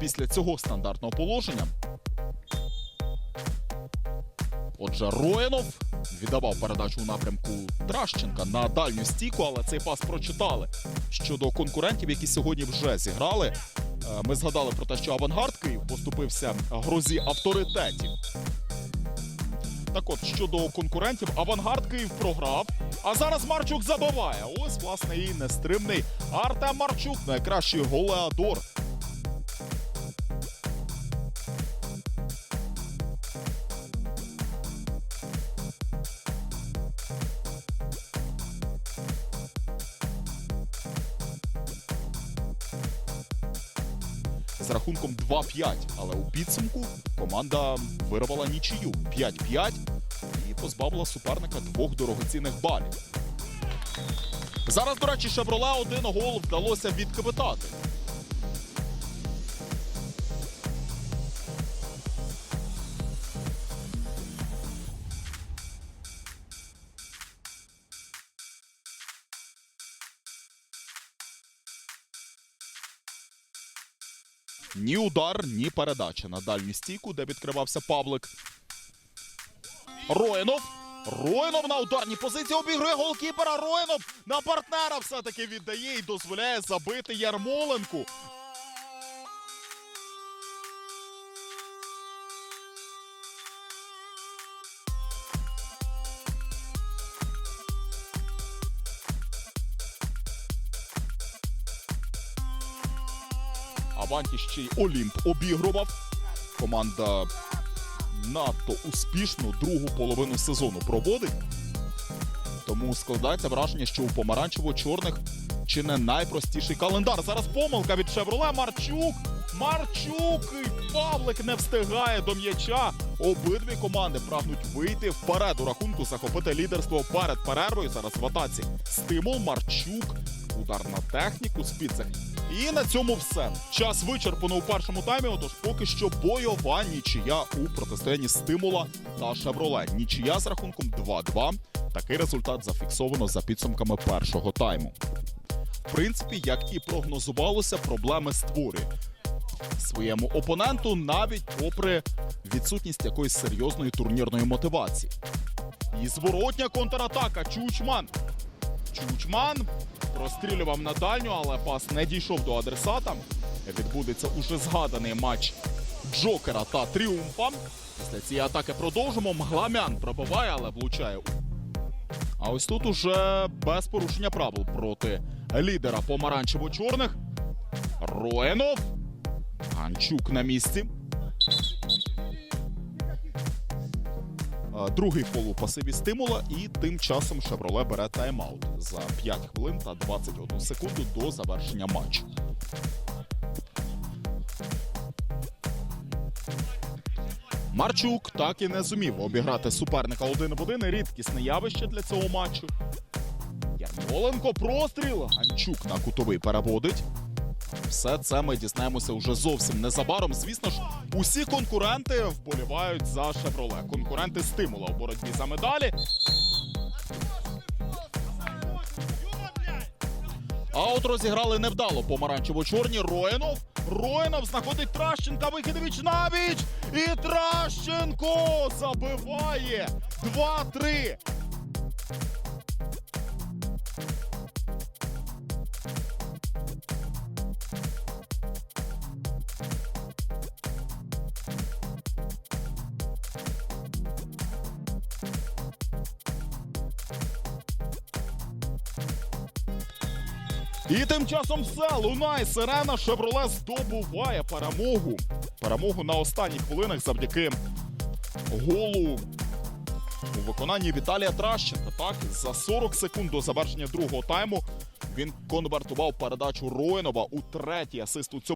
після цього стандартного положення. Отже, Роєнов віддавав передачу у напрямку Тращенка на дальню стійку, але цей пас прочитали. Щодо конкурентів, які сьогодні вже зіграли, е, ми згадали про те, що авангард Київ поступився грозі авторитетів. Так от, щодо конкурентів, авангард Київ програв, а зараз Марчук забиває. Ось, власне, і нестримний Артем Марчук, найкращий голеадор. З рахунком 2-5. Але у підсумку команда вирвала нічию 5-5 і позбавила суперника двох дорогоцінних балів. Зараз, до речі, Шевроле один гол вдалося відквитати. Ні удар, ні передача на дальню стійку, де відкривався Павлик. Роєнов. Роєнов на ударній позиції обігрує голкіпера. Роєнов на партнера все-таки віддає і дозволяє забити Ярмоленку. Аванті ще й Олімп обігрував. Команда надто успішну другу половину сезону проводить. Тому складається враження, що у помаранчево-чорних чи не найпростіший календар. Зараз помилка від Шевроле. Марчук. Марчук і Павлик не встигає до м'яча. Обидві команди прагнуть вийти вперед у рахунку, захопити лідерство перед перервою. Зараз в атаці. Стимул Марчук. Удар на техніку з Спіцик. І на цьому все. Час вичерпано у першому таймі. Отож, поки що бойова нічия у протистоянні стимула та Шевроле. Нічия з рахунком 2-2. Такий результат зафіксовано за підсумками першого тайму. В принципі, як і прогнозувалося, проблеми створює своєму опоненту, навіть попри відсутність якоїсь серйозної турнірної мотивації. І зворотня контратака. Чучман. Чучман прострілював на дальню, але пас не дійшов до адресата. Відбудеться уже згаданий матч Джокера та Тріумфа. Після цієї атаки продовжимо. Мгламян пробиває, але влучає. А ось тут уже без порушення правил проти лідера помаранчево-чорних. Роєнов. Ганчук на місці. Другий фол у пасиві стимула, і тим часом Шевроле бере тайм-аут за 5 хвилин та 21 секунду до завершення матчу. Марчук так і не зумів обіграти суперника один в один. Рідкісне явище для цього матчу. Ярмоленко простріл. Ганчук на кутовий переводить. Все це ми дізнаємося вже зовсім незабаром. Звісно ж, усі конкуренти вболівають за Шевроле. Конкуренти стимула у боротьбі за медалі. А от розіграли невдало помаранчево-чорні. Роєнов. Роєнов знаходить Тращенка. Вихідович навіч. І Тращенко забиває 2-3. І тим часом все лунає сирена. Шевроле здобуває перемогу. Перемогу на останніх хвилинах завдяки голу у виконанні Віталія Тращенка. Так, за 40 секунд до завершення другого тайму він конвертував передачу Роєнова у третій асист у цьому.